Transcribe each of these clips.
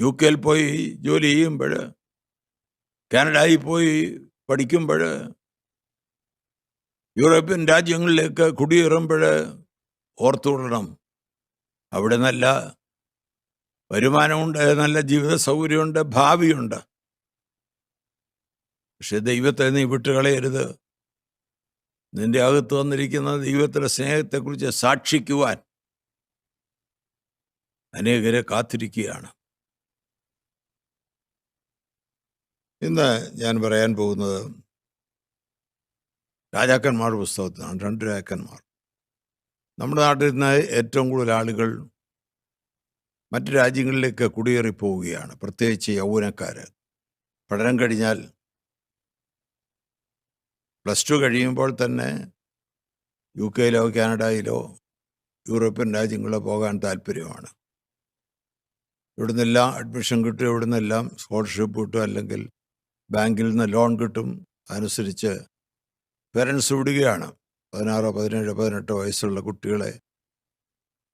U കെയിൽ പോയി ജോലി ചെയ്യുമ്പോൾ കാനഡയിൽ പോയി പഠിക്കുമ്പോൾ യൂറോപ്യൻ രാജ്യങ്ങളിലേക്ക് കുടിയേറുമ്പോൾ ഓർത്തുകൊള്ളണം. അവിടെ നല്ല വരുമാനമുണ്ട് നല്ല ജീവിത സൗകര്യമുണ്ട് ഭാവിയുണ്ട്. പക്ഷെ ദൈവത്തെ നീ വിട്ടുകളയരുത്. നിന്റെ അകത്ത് വന്നിരിക്കുന്ന ദൈവത്തിന്റെ സ്നേഹത്തെക്കുറിച്ച് സാക്ഷിക്കുവാൻ അനേകരെ കാത്തിരിക്കുകയാണ്. ഇന്ന് ഞാൻ പറയാൻ പോകുന്നത് രാജാക്കന്മാർ പുസ്തകത്തിനാണ് രണ്ട് രാജാക്കന്മാർ. നമ്മുടെ നാട്ടിൽ നിന്ന് ഏറ്റവും കൂടുതൽ ആളുകൾ മറ്റ് രാജ്യങ്ങളിലേക്ക് കുടിയേറി പോവുകയാണ്. പ്രത്യേകിച്ച് യൗവനക്കാർ പഠനം കഴിഞ്ഞാൽ പ്ലസ് ടു കഴിയുമ്പോൾ തന്നെ യു കെയിലോ കാനഡയിലോ യൂറോപ്യൻ രാജ്യങ്ങളിലോ പോകാൻ താല്പര്യമാണ്. ഇവിടുന്നെല്ലാം അഡ്മിഷൻ കിട്ടും ഇവിടുന്നെല്ലാം സ്കോളർഷിപ്പ് കിട്ടും അല്ലെങ്കിൽ ബാങ്കിൽ നിന്ന് ലോൺ കിട്ടും. അനുസരിച്ച് പേരൻസ് വിടുകയാണ്. പതിനാറോ പതിനേഴോ പതിനെട്ടോ വയസ്സുള്ള കുട്ടികളെ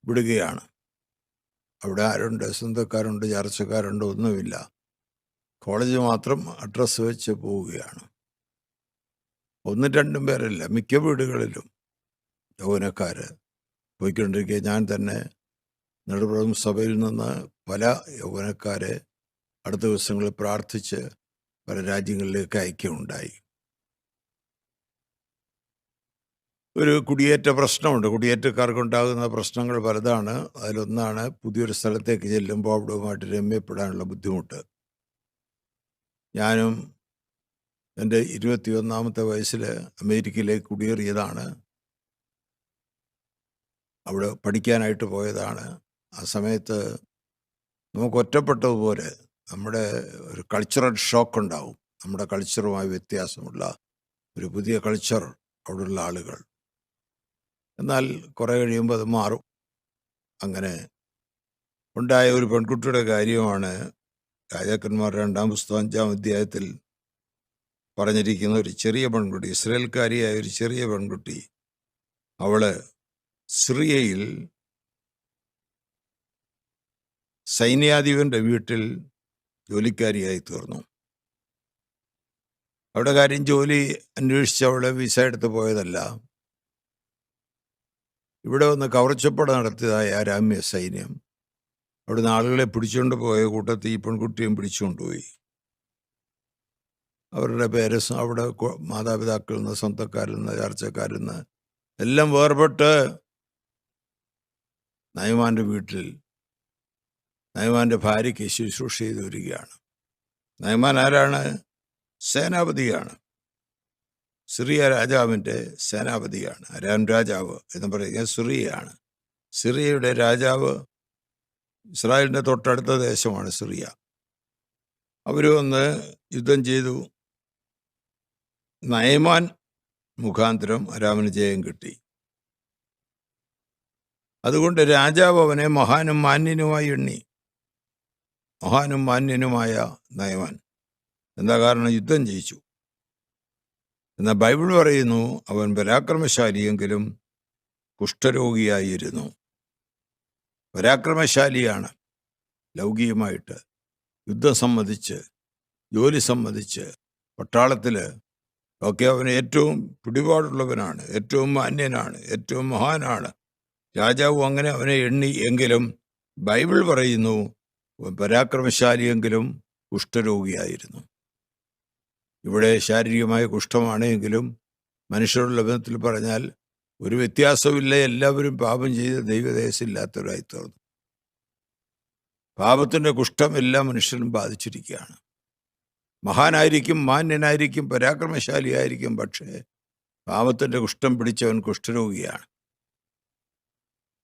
വിടുകയാണ്. അവിടെ ആരുണ്ട്? സ്വന്തക്കാരുണ്ട് ചർച്ചക്കാരുണ്ട് ഒന്നുമില്ല. കോളേജ് മാത്രം അഡ്രസ്സ് വെച്ച് പോവുകയാണ്. ഒന്നും രണ്ടും പേരല്ല മിക്ക വീടുകളിലും യൗവനക്കാർ പോയിക്കൊണ്ടിരിക്കുക ഞാൻ തന്നെ നെടുപുറം സഭയിൽ നിന്ന് പല യൗവനക്കാരെ അടുത്ത ദിവസങ്ങളിൽ പ്രാർത്ഥിച്ച് പല രാജ്യങ്ങളിലേക്ക് അയക്കുകയുണ്ടായി. ഒരു കുടിയേറ്റ പ്രശ്നമുണ്ട്. കുടിയേറ്റക്കാർക്കുണ്ടാകുന്ന പ്രശ്നങ്ങൾ പലതാണ്. അതിലൊന്നാണ് പുതിയൊരു സ്ഥലത്തേക്ക് ചെല്ലുമ്പോൾ അവിടവുമായിട്ട് രമ്യപ്പെടാനുള്ള ബുദ്ധിമുട്ട്. ഞാനും എന്റെ ഇരുപത്തിയൊന്നാമത്തെ വയസ്സിൽ അമേരിക്കയിലേക്ക് കുടിയേറിയതാണ്. അവിടെ പഠിക്കാനായിട്ട് പോയതാണ്. ആ സമയത്ത് നമുക്ക് ഒറ്റപ്പെട്ടതുപോലെ നമ്മുടെ ഒരു കൾച്ചറൽ ഷോക്ക് ഉണ്ടാവും. നമ്മുടെ കൾച്ചറുമായി വ്യത്യാസമുള്ള ഒരു പുതിയ കൾച്ചർ അവിടെയുള്ള ആളുകൾ. എന്നാൽ കുറേ കഴിയുമ്പോൾ അത് മാറും. അങ്ങനെ ഉണ്ടായ ഒരു പെൺകുട്ടിയുടെ കാര്യമാണ് രാജാക്കന്മാർ രണ്ടാം പുസ്തകം അഞ്ചാം അധ്യായത്തിൽ പറഞ്ഞിരിക്കുന്ന ഒരു ചെറിയ പെൺകുട്ടി ഇസ്രയേൽക്കാരിയായ ഒരു ചെറിയ പെൺകുട്ടി. അവൾ സിറിയയിൽ സൈന്യാധിപന്റെ വീട്ടിൽ ജോലിക്കാരിയായി തീർന്നു അവിടെ കാര്യം ജോലി അന്വേഷിച്ച് അവളെ വിസ എടുത്ത് പോയതല്ല. ഇവിടെ വന്ന് കവർച്ചപ്പട നടത്തിയതായ രാമ്യ സൈന്യം അവിടുന്ന് ആളുകളെ പിടിച്ചുകൊണ്ട് പോയ കൂട്ടത്തിൽ ഈ പെൺകുട്ടിയും പിടിച്ചുകൊണ്ടുപോയി അവരുടെ പേരസ് അവിടെ മാതാപിതാക്കളിൽ നിന്ന് സ്വന്തക്കാരിൽ നിന്ന് ചർച്ചക്കാരിൽ നിന്ന് എല്ലാം വേർപെട്ട് നയമാന്റെ വീട്ടിൽ നയമാന്റെ ഭാര്യയ്ക്ക് ശുശ്രൂഷ ചെയ്തു വരികയാണ്. നയമാൻ ആരാണ്? സേനാപതിയാണ്. സിറിയ രാജാവിന്റെ സേനാപതിയാണ്. അരാൻ രാജാവ് എന്ന് പറയുന്നത് സിറിയയാണ്. സിറിയയുടെ രാജാവ് ഇസ്രായേലിന്റെ തൊട്ടടുത്ത ദേശമാണ് സിറിയ. അവർ വന്ന് യുദ്ധം ചെയ്തു. നയമാൻ മുഖാന്തരം അരാമിന് ജയം കിട്ടി. അതുകൊണ്ട് രാജാവ് അവനെ മഹാനും മാന്യനുമായി എണ്ണി. മഹാനും മാന്യനുമായ നയവാൻ. എന്താ കാരണം? യുദ്ധം ജയിച്ചു. എന്നാൽ ബൈബിൾ പറയുന്നു അവൻ പരാക്രമശാലിയെങ്കിലും കുഷ്ഠരോഗിയായിരുന്നു. പരാക്രമശാലിയാണ് ലൗകികമായിട്ട്. യുദ്ധം സംബന്ധിച്ച് ജോലി സംബന്ധിച്ച് പട്ടാളത്തിൽ ഒക്കെ അവൻ ഏറ്റവും പിടിപാടുള്ളവനാണ് ഏറ്റവും മാന്യനാണ് ഏറ്റവും മഹാനാണ്. രാജാവ് അങ്ങനെ അവനെ എണ്ണി എങ്കിലും ബൈബിൾ പറയുന്നു പരാക്രമശാലിയെങ്കിലും കുഷ്ഠരോഗിയായിരുന്നു. ഇവിടെ ശാരീരികമായ കുഷ്ഠമാണെങ്കിലും മനുഷ്യരുടെ ബന്ധത്തിൽ പറഞ്ഞാൽ ഒരു വ്യത്യാസമില്ല എല്ലാവരും പാപം ചെയ്ത് ദൈവദേശമില്ലാത്തവരായി തീർന്നു. പാപത്തിന്റെ കുഷ്ഠം എല്ലാ മനുഷ്യരും ബാധിച്ചിരിക്കുകയാണ്. മഹാനായിരിക്കും മാന്യനായിരിക്കും പരാക്രമശാലിയായിരിക്കും പക്ഷേ പാപത്തിന്റെ കുഷ്ഠം പിടിച്ചവൻ കുഷ്ഠരോഗിയാണ്.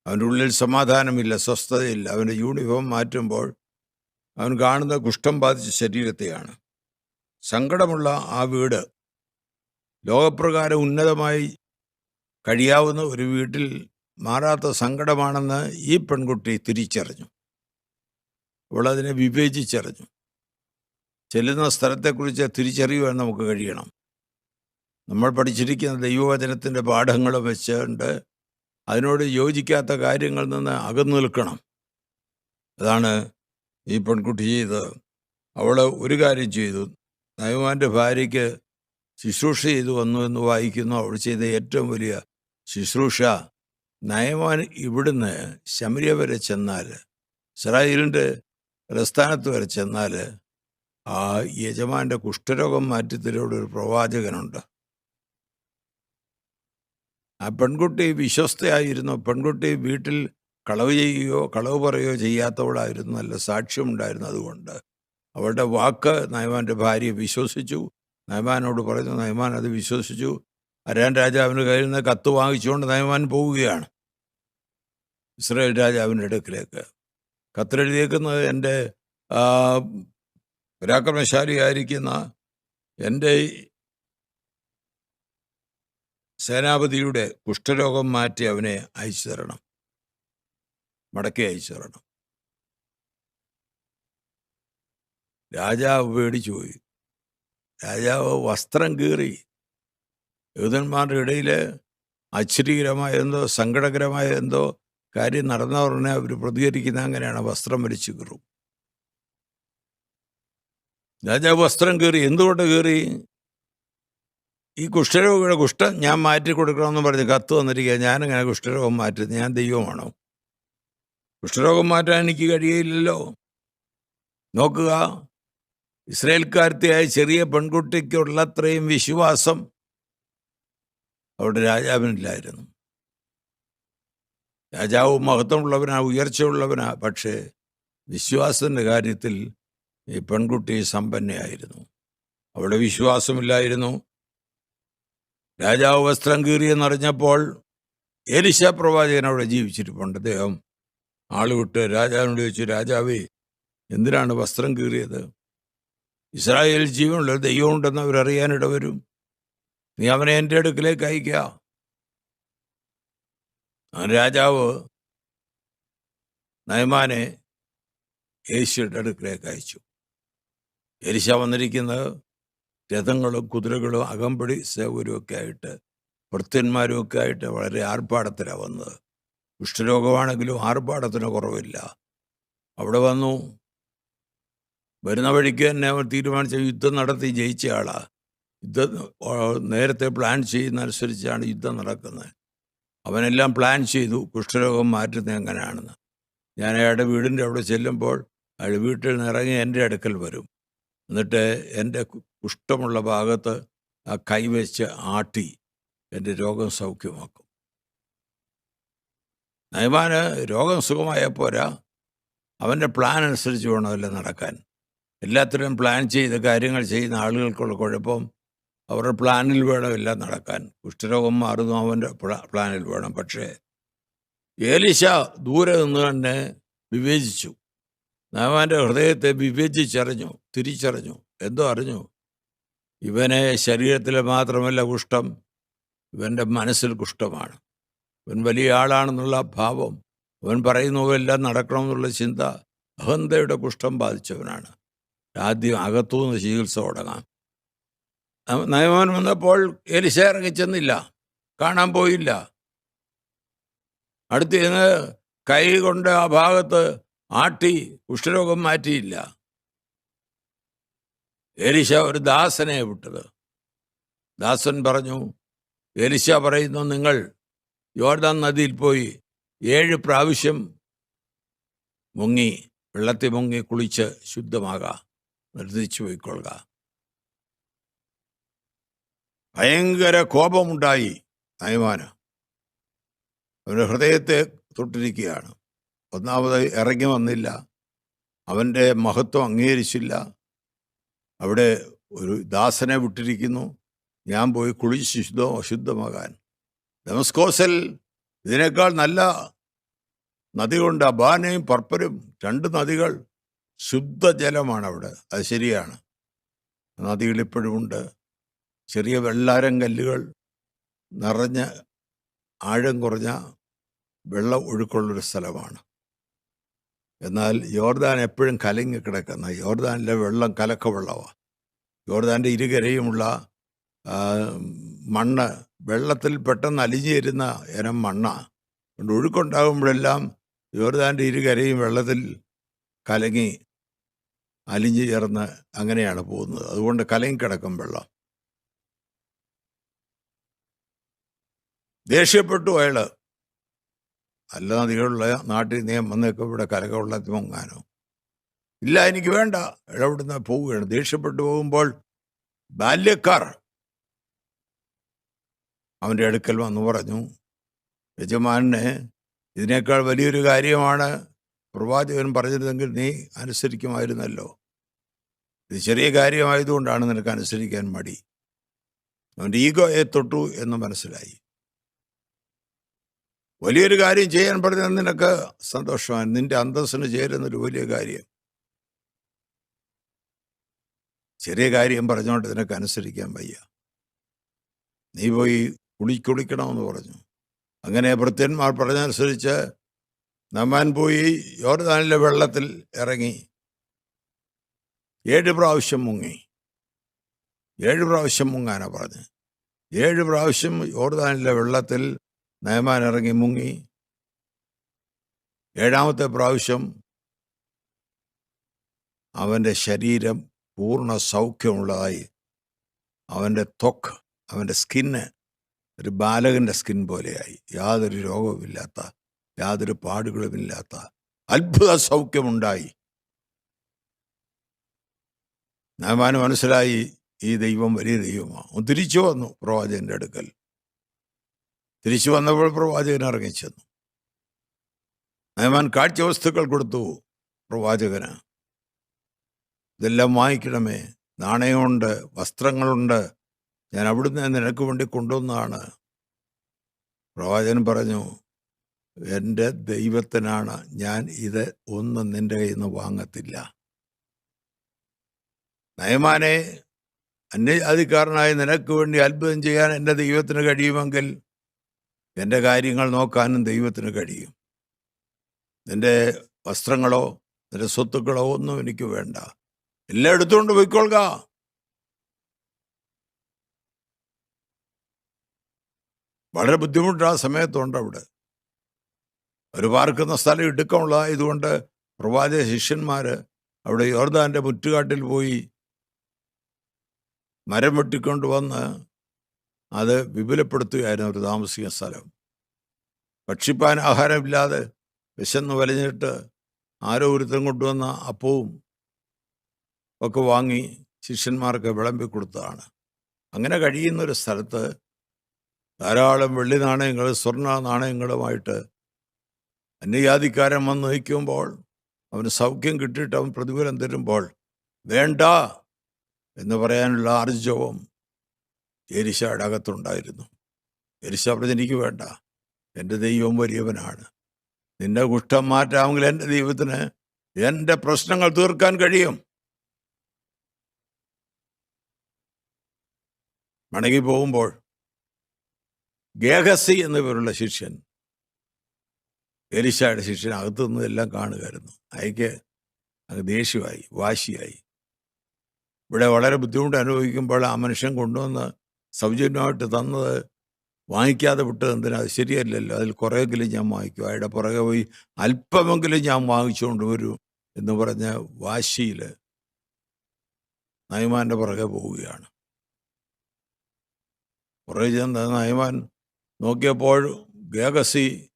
അവന്റെ ഉള്ളിൽ സമാധാനമില്ല സ്വസ്ഥതയില്ല അവന്റെ യൂണിഫോം മാറ്റുമ്പോൾ അവൻ കാണുന്ന കുഷ്ഠം ബാധിച്ച ശരീരത്തെയാണ്. സങ്കടമുള്ള ആ വീട് ലോകപ്രകാരം ഉന്നതമായി കഴിയാവുന്ന ഒരു വീട്ടിൽ മാറാത്ത സങ്കടമാണെന്ന് ഈ പെൺകുട്ടി തിരിച്ചറിഞ്ഞു. അവൾ അതിനെ വിവേചിച്ചറിഞ്ഞു. ചെല്ലുന്ന സ്ഥലത്തെക്കുറിച്ച് തിരിച്ചറിയുവാൻ നമുക്ക് കഴിയണം. നമ്മൾ പഠിച്ചിരിക്കുന്ന ദൈവവചനത്തിന്റെ പാഠങ്ങൾ വെച്ചുകൊണ്ട് അതിനോട് യോജിക്കാത്ത കാര്യങ്ങളിൽ നിന്ന് അകന്നു നിൽക്കണം. അതാണ് ഈ പെൺകുട്ടി ചെയ്ത് അവൾ ഒരു കാര്യം ചെയ്തു. നയമാന്റെ ഭാര്യയ്ക്ക് ശുശ്രൂഷ ചെയ്തു വന്നു എന്ന് വായിക്കുന്നു. അവൾ ചെയ്ത ഏറ്റവും വലിയ ശുശ്രൂഷ നയമാൻ ഇവിടുന്ന് ശമരിയ വരെ ചെന്നാൽ ഇസ്രായേലിന്റെ പ്രസ്ഥാനത്ത് വരെ ചെന്നാൽ ആ യജമാന്റെ കുഷ്ഠരോഗം മാറ്റിത്തരോട് ഒരു പ്രവാചകനുണ്ട്. ആ പെൺകുട്ടി വിശ്വസ്തയായിരുന്നു. പെൺകുട്ടി വീട്ടിൽ കളവ് ചെയ്യുകയോ കളവ് പറയുകയോ ചെയ്യാത്തവളായിരുന്നു. നല്ല സാക്ഷ്യമുണ്ടായിരുന്നു അതുകൊണ്ട്. അവളുടെ വാക്ക് നയമാന്റെ ഭാര്യയെ വിശ്വസിച്ചു. നയമാനോട് പറയുന്നു നയമാൻ അത് വിശ്വസിച്ചു. അരാൻ രാജാവിന്റെ കയ്യിൽ നിന്ന് കത്ത് വാങ്ങിച്ചുകൊണ്ട് നയമാൻ പോവുകയാണ്. ഇസ്രായേൽ രാജാവിന്റെ അടുക്കിലേക്ക്. കത്തിലെഴുതിയേക്കുന്നത് എന്റെ പരാക്രമശാലിയായിരിക്കുന്ന എന്റെ സേനാപതിയുടെ കുഷ്ഠരോഗം മാറ്റി അവനെ അയച്ചു തരണം. മടക്കി അയച്ചു തരണം. രാജാവ് പേടിച്ചു പോയി. രാജാവ് വസ്ത്രം കീറി. യൂതന്മാരുടെ ഇടയിൽ ആശ്ചര്യകരമായ എന്തോ സങ്കടകരമായ എന്തോ കാര്യം നടന്ന ഉടനെ അവർ പ്രതികരിക്കുന്ന അങ്ങനെയാണ് വസ്ത്രം വലിച്ചു കീറും രാജാവ് വസ്ത്രം കീറി. എന്തുകൊണ്ട് കീറി? ഈ കുഷ്ഠരോഗിയുടെ കുഷ്ഠം ഞാൻ മാറ്റി കൊടുക്കണമെന്ന് പറഞ്ഞ് കത്ത് വന്നിരിക്കുക ഞാനിങ്ങനെ കുഷ്ഠരോഗം മാറ്റി ഞാൻ ദൈവമാണോ? കുഷ്ഠരോഗം മാറ്റാൻ എനിക്ക് കഴിയില്ലല്ലോ. നോക്കുക ഇസ്രയേൽക്കാരത്തിയായ ചെറിയ പെൺകുട്ടിക്കുള്ള അത്രയും വിശ്വാസം അവിടെ രാജാവിനില്ലായിരുന്നു. രാജാവ് മഹത്വമുള്ളവനാ ഉയർച്ചയുള്ളവനാ പക്ഷേ വിശ്വാസത്തിന്റെ കാര്യത്തിൽ ഈ പെൺകുട്ടി സമ്പന്നയായിരുന്നു. അവിടെ വിശ്വാസമില്ലായിരുന്നു. രാജാവ് വസ്ത്രം കീറിയെന്നറിഞ്ഞപ്പോൾ എലിശ പ്രവാചകൻ അവിടെ ജീവിച്ചിട്ടുണ്ട് അദ്ദേഹം ആളുവിട്ട് രാജാവിനോട് ചോദിച്ചു രാജാവേ എന്തിനാണ് വസ്ത്രം കീറിയത്? ഇസ്രായേൽ ജീവനുള്ള ദൈവമുണ്ടെന്ന് അവരറിയാനിട വരും നീ അവനെ എന്റെ അടുക്കിലേക്ക് അയക്കുക രാജാവ് നയമാനെ യേശുയുടെ അടുക്കിലേക്ക് അയച്ചു. യേശ വന്നിരിക്കുന്നത് രഥങ്ങളും കുതിരകളും അകമ്പടി സേവരുമൊക്കെ ആയിട്ട് ഭൃത്യന്മാരും ഒക്കെ ആയിട്ട് വളരെ ആർഭാടത്തിലാണ് വന്നത്. കുഷ്ഠരോഗമാണെങ്കിലും ആർഭാടത്തിന് കുറവില്ല. അവിടെ വന്നു. വരുന്ന വഴിക്ക് തന്നെ അവർ തീരുമാനിച്ച യുദ്ധം നടത്തി ജയിച്ച ആളാ. യുദ്ധം നേരത്തെ പ്ലാൻ ചെയ്യുന്നതനുസരിച്ചാണ് യുദ്ധം നടക്കുന്നത്. അവനെല്ലാം പ്ലാൻ ചെയ്തു കുഷ്ഠരോഗം മാറ്റുന്നത് എങ്ങനെയാണെന്ന് ഞാൻ അയാളുടെ വീടിന്റെ അവിടെ ചെല്ലുമ്പോൾ അയാൾ വീട്ടിൽ നിന്ന് ഇറങ്ങി എന്റെ അടുക്കൽ വരും. എന്നിട്ട് എന്റെ കുഷ്ഠമുള്ള ഭാഗത്ത് ആ കൈവച്ച് ആട്ടി എന്റെ രോഗം സൗഖ്യമാക്കും നയമാന് രോഗം സുഖമായ പോരാ അവന്റെ പ്ലാൻ അനുസരിച്ച് വേണമല്ലോ നടക്കാൻ. എല്ലാത്തിനും പ്ലാൻ ചെയ്ത് കാര്യങ്ങൾ ചെയ്യുന്ന ആളുകൾക്കുള്ള കുഴപ്പം അവരുടെ പ്ലാനിൽ വേണം എല്ലാം നടക്കാൻ. കുഷ്ഠരോഗം മാറുന്നു അവന്റെ പ്ലാനിൽ വേണം. പക്ഷേ ഏലിശ ദൂരെ നിന്ന് തന്നെ വിവേചിച്ചു. നാമാന്റെ ഹൃദയത്തെ വിവേചിച്ചറിഞ്ഞു തിരിച്ചറിഞ്ഞു. എന്തോ അറിഞ്ഞു? ഇവനെ ശരീരത്തിൽ മാത്രമല്ല കുഷ്ഠം ഇവന്റെ മനസ്സിൽ കുഷ്ഠമാണ്. ഇവൻ വലിയ ആളാണെന്നുള്ള ഭാവം അവൻ പറയുന്നതെല്ലാം നടക്കണമെന്നുള്ള ചിന്ത അഹന്തയുടെ കുഷ്ഠം ബാധിച്ചവനാണ്. ആദ്യം അകത്തുനിന്ന് ചികിത്സ തുടങ്ങാം. നയമോൻ വന്നപ്പോൾ എലിശ ഇറങ്ങി ചെന്നില്ല കാണാൻ പോയില്ല. അടുത്ത് ചെന്ന് കൈ കൊണ്ട് ആ ഭാഗത്ത് ആട്ടി കുഷ്ഠരോഗം മാറ്റിയില്ല. എലിശ ഒരു ദാസനെ വിട്ടത്. ദാസൻ പറഞ്ഞു എലിശ പറയുന്നു നിങ്ങൾ യോർദാൻ നദിയിൽ പോയി ഏഴ് പ്രാവശ്യം മുങ്ങി വെള്ളത്തിൽ മുങ്ങി കുളിച്ച് ശുദ്ധമാകാം നിർദ്ദിച്ചു പോയിക്കൊള്ളുക. ഭയങ്കര കോപമുണ്ടായി നയമാന്. അവന്റെ ഹൃദയത്തെ തൊട്ടിരിക്കുകയാണ്. ഒന്നാമത് ഇറങ്ങി വന്നില്ല. അവന്റെ മഹത്വം അംഗീകരിച്ചില്ല. അവിടെ ഒരു ദാസനെ വിട്ടിരിക്കുന്നു. ഞാൻ പോയി കുളിച്ച് ശുദ്ധ അശുദ്ധമാകാൻ. ഡെമസ്കോസിൽ ഇതിനേക്കാൾ നല്ല നദികളുണ്ട്. അബാനയും പർപ്പരും രണ്ട് നദികൾ ശുദ്ധജലമാണ് അവിടെ അത് ശരിയാണ്. ഉണ്ട്. ചെറിയ വെള്ളാരം കല്ലുകൾ നിറഞ്ഞ ആഴം കുറഞ്ഞ വെള്ളം ഒഴുക്കുള്ളൊരു സ്ഥലമാണ്. എന്നാൽ യോർദാൻ എപ്പോഴും കലങ്ങി കിടക്കുന്ന യോർദാനിലെ വെള്ളം കലക്ക വെള്ളമാണ് യോർദാന്റെ ഇരുകരയുമുള്ള മണ്ണ് വെള്ളത്തിൽ പെട്ടെന്ന് അലിഞ്ഞു ചേരുന്ന ഇനം മണ്ണാണ് അതുകൊണ്ട് ഒഴുക്കുണ്ടാകുമ്പോഴെല്ലാം യോർദാന്റെ ഇരുകരയും വെള്ളത്തിൽ കലങ്ങി അലിഞ്ഞു ചേർന്ന് അങ്ങനെയാണ് പോകുന്നത്. അതുകൊണ്ട് കലങ്ങി കിടക്കും വെള്ളം. ദേഷ്യപ്പെട്ടു അയാൾ അല്ല നദികളുള്ള നാട്ടിൽ നീ വന്നേക്കും ഇവിടെ കലക വെള്ളത്തിൽ മുങ്ങാനോ ഇല്ല എനിക്ക് വേണ്ട. ഇടപെടുന്ന പോവുകയാണ്. ദേഷ്യപ്പെട്ടു പോകുമ്പോൾ ബാല്യക്കാർ അവന്റെ അടുക്കൽ വന്നു പറഞ്ഞു യജമാനെ ഇതിനേക്കാൾ വലിയൊരു കാര്യമാണ് പ്രവാചകൻ പറഞ്ഞിരുന്നെങ്കിൽ നീ അനുസരിക്കുമായിരുന്നല്ലോ. ഇത് ചെറിയ കാര്യമായതുകൊണ്ടാണ് നിനക്ക് അനുസരിക്കാൻ മടി. അവന്റെ ഈഗോയെ തൊട്ടു എന്ന് മനസ്സിലായി. വലിയൊരു കാര്യം ചെയ്യാൻ പറഞ്ഞാൽ നിനക്ക് സന്തോഷമാണ്. നിന്റെ അന്തസ്സിന് ചേരുന്നൊരു വലിയ കാര്യം. ചെറിയ കാര്യം പറഞ്ഞുകൊണ്ട് നിനക്ക് അനുസരിക്കാൻ വയ്യ. നീ പോയി കുളി കുളിക്കണമെന്ന് പറഞ്ഞു. അങ്ങനെ ഭൃത്യന്മാർ പറഞ്ഞനുസരിച്ച് നമ്മാൻ പോയി യോർദാനിലെ വെള്ളത്തിൽ ഇറങ്ങി. ഏഴ് പ്രാവശ്യം മുങ്ങി. ഏഴ് പ്രാവശ്യം മുങ്ങാനാ പറഞ്ഞ്. ഏഴ് പ്രാവശ്യം യോർദാനിലെ വെള്ളത്തിൽ നയമാൻ ഇറങ്ങി മുങ്ങി. ഏഴാമത്തെ പ്രാവശ്യം അവന്റെ ശരീരം പൂർണ സൗഖ്യമുള്ളതായി. അവന്റെ ത്വക്ക് അവന്റെ സ്കിന്ന് ഒരു ബാലകന്റെ സ്കിൻ പോലെയായി. യാതൊരു രോഗവുമില്ലാത്ത യാതൊരു പാടുകളുമില്ലാത്ത അത്ഭുത സൗഖ്യമുണ്ടായി. നമാന് മനസ്സിലായി ഈ ദൈവം വലിയ ദൈവമാണ് തിരിച്ചു വന്നു പ്രവാചകന്റെ അടുക്കൽ. തിരിച്ചു വന്നപ്പോൾ പ്രവാചകൻ ഇറങ്ങിച്ചെന്നു. നയമാൻ കാഴ്ചവസ്തുക്കൾ കൊടുത്തു പ്രവാചകന്. ഇതെല്ലാം വാങ്ങിക്കണമേ. നാണയമുണ്ട് വസ്ത്രങ്ങളുണ്ട് ഞാൻ അവിടുന്ന് നിനക്ക് വേണ്ടി കൊണ്ടുവന്നതാണ്. പ്രവാചകൻ പറഞ്ഞു എന്റെ ദൈവത്തിനാണ് ഞാൻ ഇത് ഒന്നും നിന്റെ കയ്യിൽ നിന്ന് വാങ്ങത്തില്ല. നയമാനെ അന്യജാതിക്കാരനായ നിനക്ക് വേണ്ടി അത്ഭുതം ചെയ്യാൻ എന്റെ ദൈവത്തിന് കഴിയുമെങ്കിൽ എന്റെ കാര്യങ്ങൾ നോക്കാനും ദൈവത്തിന് കഴിയും. നിന്റെ വസ്ത്രങ്ങളോ നിന്റെ സ്വത്തുക്കളോ ഒന്നും എനിക്ക് വേണ്ട. എല്ലാം എടുത്തുകൊണ്ട് പോയിക്കൊള്ളുക. വളരെ ബുദ്ധിമുട്ട് ആ സമയത്തുണ്ട് അവിടെ. ഒരു പാർക്കുന്ന സ്ഥലം ഇടുക്കമുള്ള ഇതുകൊണ്ട് പ്രവാചക ശിഷ്യന്മാർ അവിടെ യോർദാന്റെ മുറ്റുകാട്ടിൽ പോയി മരം വെട്ടിക്കൊണ്ട് വന്ന് അത് വിപുലപ്പെടുത്തുകയായിരുന്നു അവർ താമസിക്കുന്ന സ്ഥലം. ഭക്ഷിപ്പാൻ ആഹാരമില്ലാതെ വിശന്ന് വലഞ്ഞിട്ട് ആരോ ഒരുത്തം കൊണ്ടുവന്ന അപ്പവും ഒക്കെ വാങ്ങി ശിഷ്യന്മാർക്ക് വിളമ്പി കൊടുത്തതാണ് അങ്ങനെ കഴിയുന്ന ഒരു സ്ഥലത്ത് ധാരാളം വെള്ളി നാണയങ്ങൾ സ്വർണ നാണയങ്ങളുമായിട്ട് അന്യജാതിക്കാരൻ വന്ന് നയിക്കുമ്പോൾ അവന് സൗഖ്യം കിട്ടിയിട്ട് അവൻ പ്രതിഫലം തരുമ്പോൾ വേണ്ട എന്ന് പറയാനുള്ള ആർജവം എരിശയുടെ അകത്തുണ്ടായിരുന്നു. എരിശ പറഞ്ഞ എനിക്ക് വേണ്ട. എന്റെ ദൈവം വലിയവനാണ്. നിന്റെ കുഷ്ഠം മാറ്റാമെങ്കിൽ എന്റെ ദൈവത്തിന് എന്റെ പ്രശ്നങ്ങൾ തീർക്കാൻ കഴിയും. മടങ്ങി പോകുമ്പോൾ ഗേഹസി എന്ന പേരുള്ള ശിഷ്യൻ എലിശായുടെ ശിഷ്യൻ അകത്തു നിന്ന് എല്ലാം കാണുകയായിരുന്നു. അയക്ക് അങ്ങ് ദേഷ്യമായി വാശിയായി. ഇവിടെ വളരെ ബുദ്ധിമുട്ട് അനുഭവിക്കുമ്പോൾ ആ മനുഷ്യൻ കൊണ്ടുവന്ന് സൗജന്യമായിട്ട് തന്നത് വാങ്ങിക്കാതെ വിട്ടത് എന്തിനാ? അത് ശരിയല്ലല്ലോ. അതിൽ കുറേയെങ്കിലും ഞാൻ വാങ്ങിക്കും. അയാളുടെ പുറകെ പോയി അല്പമെങ്കിലും ഞാൻ വാങ്ങിച്ചുകൊണ്ട് വരൂ എന്ന് പറഞ്ഞ വാശിയിൽ നയമാന്റെ പുറകെ പോവുകയാണ്. പുറകെ ചെന്ന് നയമാൻ നോക്കിയപ്പോൾ ഗേഗസി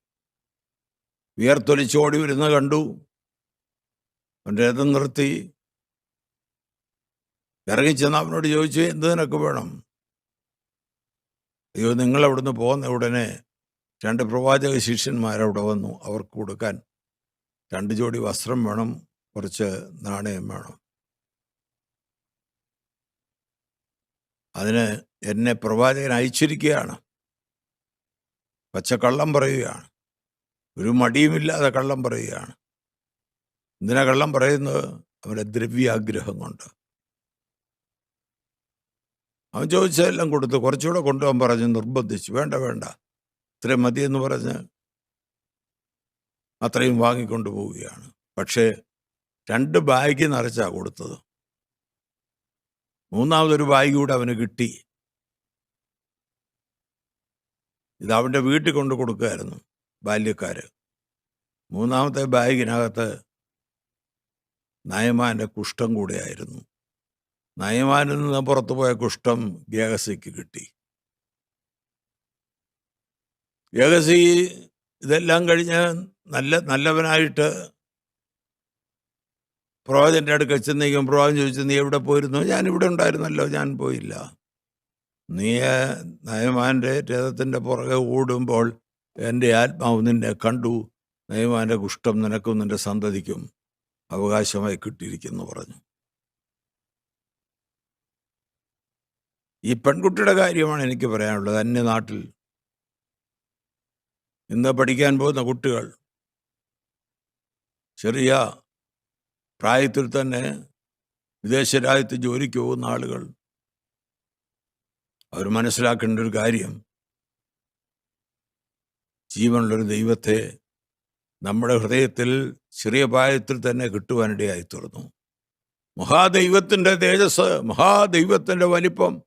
വിയർത്തൊലിച്ചോടി വരുന്ന കണ്ടു. അവന്റെ രഥം നിർത്തി. ഇറങ്ങിച്ചെന്ന് അവനോട് ചോദിച്ചു എന്ത് നിനക്ക് വേണം? അയ്യോ നിങ്ങൾ അവിടുന്ന് പോകുന്ന ഉടനെ രണ്ട് പ്രവാചക ശിഷ്യന്മാരവിടെ വന്നു. അവർക്ക് കൊടുക്കാൻ രണ്ട് ജോഡി വസ്ത്രം വേണം കുറച്ച് നാണയം വേണം. അതിന് എന്നെ പ്രവാചകൻ അയച്ചിരിക്കുകയാണ്. പച്ചക്കള്ളം പറയുകയാണ്. ഒരു മടിയുമില്ലാതെ കള്ളം പറയുകയാണ്. എന്തിനാ കള്ളം പറയുന്നത്? അവന്റെ ദ്രവ്യാഗ്രഹം കൊണ്ട്. അവൻ ചോദിച്ചതെല്ലാം കൊടുത്തു കുറച്ചുകൂടെ കൊണ്ടുപോകാൻ പറഞ്ഞ് നിർബന്ധിച്ചു. വേണ്ട വേണ്ട. ഇത്രയും മതി എന്ന് പറഞ്ഞ് അത്രയും വാങ്ങിക്കൊണ്ടു പോവുകയാണ്. പക്ഷേ രണ്ട് ബാഗ് നിറച്ചാണ് കൊടുത്തത്. മൂന്നാമതൊരു ബാഗ് കൂടെ അവന് കിട്ടി. ഇത് അവന്റെ വീട്ടിൽ കൊണ്ട് കൊടുക്കുകയായിരുന്നു ബാല്യക്കാർ മൂന്നാമത്തെ ബാഗിനകത്ത് നയമാന്റെ കുഷ്ഠം കൂടെയായിരുന്നു. നയമാനിൽ നിന്ന് പുറത്തു പോയ കുഷ്ഠം ഗേഹസിക്ക് കിട്ടി. ഗേഹസി ഇതെല്ലാം കഴിഞ്ഞ് നല്ല നല്ലവനായിട്ട് പ്രവാചന്റെ അടുക്കൽ ചെന്നേക്കും പ്രവാചൻ ചോദിച്ചു നീ എവിടെ പോയിരുന്നു? ഞാൻ ഇവിടെ ഉണ്ടായിരുന്നല്ലോ ഞാൻ പോയില്ല. നീ നയമാന്റെ രഥത്തിന്റെ പുറകെ ഓടുമ്പോൾ എന്റെ ആത്മാവ് നിന്നെ കണ്ടു. നയമാന്റെ കുഷ്ഠം നിനക്കും നിന്റെ സന്തതിക്കും അവകാശമായി കിട്ടിയിരിക്കുന്നു പറഞ്ഞു. ഈ പെൺകുട്ടിയുടെ കാര്യമാണ് എനിക്ക് പറയാനുള്ളത്. അന്യനാട്ടിൽ ഇന്ന് പഠിക്കാൻ പോകുന്ന കുട്ടികൾ ചെറിയ പ്രായത്തിൽ തന്നെ വിദേശ രാജ്യത്ത് ജോലിക്ക് പോകുന്ന ആളുകൾ അവർ മനസ്സിലാക്കേണ്ട ഒരു കാര്യം. ജീവനുള്ളൊരു ദൈവത്തെ നമ്മുടെ ഹൃദയത്തിൽ ചെറിയ പ്രായത്തിൽ തന്നെ കിട്ടുവാനിടയായി തീർന്നു. മഹാദൈവത്തിന്റെ തേജസ് മഹാദൈവത്തിന്റെ വലിപ്പം.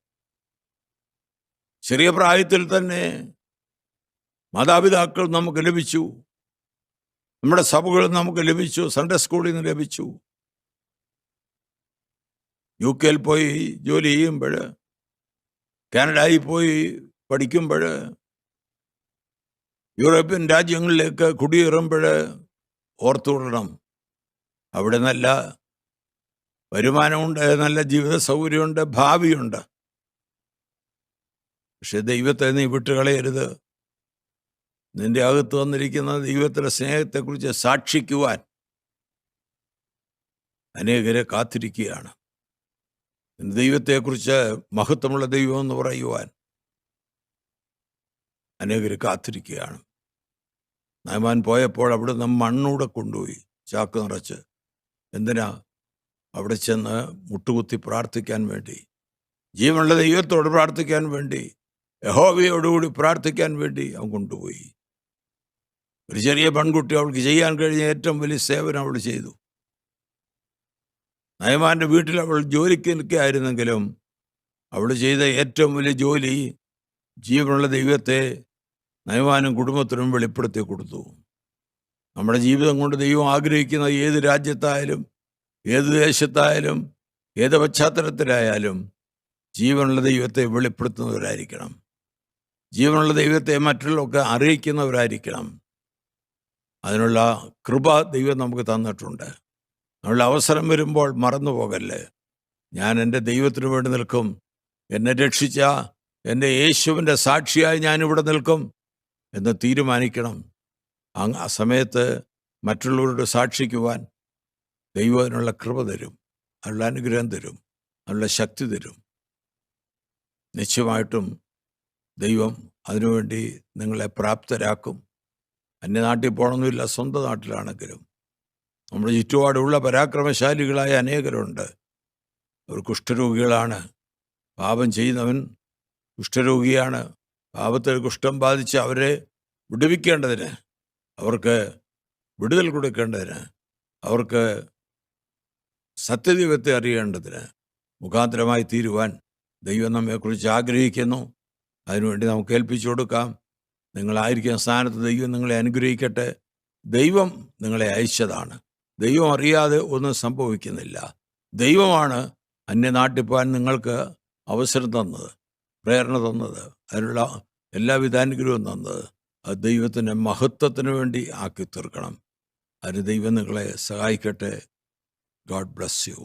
ചെറിയ പ്രായത്തിൽ തന്നെ മാതാപിതാക്കൾ നമുക്ക് ലഭിച്ചു. നമ്മുടെ സഭകൾ നമുക്ക് ലഭിച്ചു സൺഡേ സ്കൂളിൽ നിന്ന് ലഭിച്ചു. യു കെയിൽ പോയി ജോലി ചെയ്യുമ്പോൾ കാനഡയിൽ പോയി പഠിക്കുമ്പോൾ യൂറോപ്യൻ രാജ്യങ്ങളിലേക്ക് കുടിയേറുമ്പോൾ ഓർത്തുകൊള്ളണം. അവിടെ നല്ല വരുമാനമുണ്ട് നല്ല ജീവിത സൗകര്യമുണ്ട് ഭാവിയുണ്ട്. പക്ഷെ ദൈവത്തെ നീ വിട്ടുകളയരുത്. നിന്റെ അകത്ത് വന്നിരിക്കുന്ന ദൈവത്തിന്റെ സ്നേഹത്തെക്കുറിച്ച് സാക്ഷിക്കുവാൻ അനേകരെ കാത്തിരിക്കുകയാണ്. ദൈവത്തെക്കുറിച്ച് മഹത്വമുള്ള ദൈവം എന്ന് പറയുവാൻ അനേകർ കാത്തിരിക്കുകയാണ്. നയമാൻ പോയപ്പോൾ അവിടെ നിന്ന് മണ്ണൂടെ കൊണ്ടുപോയി ചാക്ക് നിറച്ച്. എന്തിനാ? അവിടെ ചെന്ന് മുട്ടുകുത്തി പ്രാർത്ഥിക്കാൻ വേണ്ടി. ജീവനുള്ള ദൈവത്തോട് പ്രാർത്ഥിക്കാൻ വേണ്ടി. യഹോവയോടുകൂടി പ്രാർത്ഥിക്കാൻ വേണ്ടി അവൻ കൊണ്ടുപോയി. ഒരു ചെറിയ പെൺകുട്ടി അവൾക്ക് ചെയ്യാൻ കഴിഞ്ഞ ഏറ്റവും വലിയ സേവനം അവൾ ചെയ്തു. നയമാന്റെ വീട്ടിൽ അവൾ ജോലിക്ക് നിൽക്കുകയായിരുന്നെങ്കിലും അവൾ ചെയ്ത ഏറ്റവും വലിയ ജോലി ജീവനുള്ള ദൈവത്തെ നയമാനും കുടുംബത്തിനും വെളിപ്പെടുത്തി കൊടുത്തു. നമ്മുടെ ജീവിതം കൊണ്ട് ദൈവം ആഗ്രഹിക്കുന്ന ഏത് രാജ്യത്തായാലും ഏത് ദേശത്തായാലും ഏത് പശ്ചാത്തലത്തിലായാലും ജീവനുള്ള ദൈവത്തെ വെളിപ്പെടുത്തുന്നവരായിരിക്കണം. ജീവനുള്ള ദൈവത്തെ മറ്റുള്ളവർക്ക് അറിയിക്കുന്നവരായിരിക്കണം. അതിനുള്ള കൃപ ദൈവം നമുക്ക് തന്നിട്ടുണ്ട്. അതിനുള്ള അവസരം വരുമ്പോൾ മറന്നു പോകല്ലേ ഞാൻ എന്റെ ദൈവത്തിനു വേണ്ടി നിൽക്കും. എന്നെ രക്ഷിച്ച എന്റെ യേശുവിന്റെ സാക്ഷിയായി ഞാനിവിടെ നിൽക്കും എന്ന് തീരുമാനിക്കണം. ആ സമയത്ത് മറ്റുള്ളവരോട് സാക്ഷിക്കുവാൻ ദൈവം അതിനുള്ള കൃപ തരും അതിനുള്ള അനുഗ്രഹം തരും അതിനുള്ള ശക്തി തരും. നിശ്ചയമായിട്ടും ദൈവം അതിനുവേണ്ടി നിങ്ങളെ പ്രാപ്തരാക്കും. അന്യനാട്ടിൽ പോകണമെന്നില്ല സ്വന്തം നാട്ടിലാണെങ്കിലും. നമ്മുടെ ചുറ്റുപാടുള്ള പരാക്രമശാലികളായ അനേകരുണ്ട്. അവർ കുഷ്ഠരോഗികളാണ്. പാപം ചെയ്യുന്നവൻ കുഷ്ഠരോഗിയാണ്. പാപത്തിൽ കുഷ്ഠം ബാധിച്ച് അവരെ വിടുവിക്കേണ്ടതിന് അവർക്ക് വിടുതൽ കൊടുക്കേണ്ടതിന് അവർക്ക് സത്യദൈവത്തെ അറിയേണ്ടതിന് മുഖാന്തരമായി തീരുവാൻ ദൈവം നമ്മെക്കുറിച്ച് ആഗ്രഹിക്കുന്നു. അതിനുവേണ്ടി നമുക്ക് ഏൽപ്പിച്ചു കൊടുക്കാം. നിങ്ങളായിരിക്കുന്ന സ്ഥാനത്ത് ദൈവം നിങ്ങളെ അനുഗ്രഹിക്കട്ടെ. ദൈവം നിങ്ങളെ അയച്ചതാണ്. ദൈവം അറിയാതെ ഒന്നും സംഭവിക്കുന്നില്ല. ദൈവമാണ് അന്യനാട്ടിൽ പോകാൻ നിങ്ങൾക്ക് അവസരം തന്നത് പ്രേരണ തന്നത് അതിനുള്ള എല്ലാവിധ അനുഗ്രഹവും തന്നത്. അത് ദൈവത്തിന്റെ മഹത്വത്തിന് വേണ്ടി ആക്കി തീർക്കണം അതിന് ദൈവം നിങ്ങളെ സഹായിക്കട്ടെ. God bless you.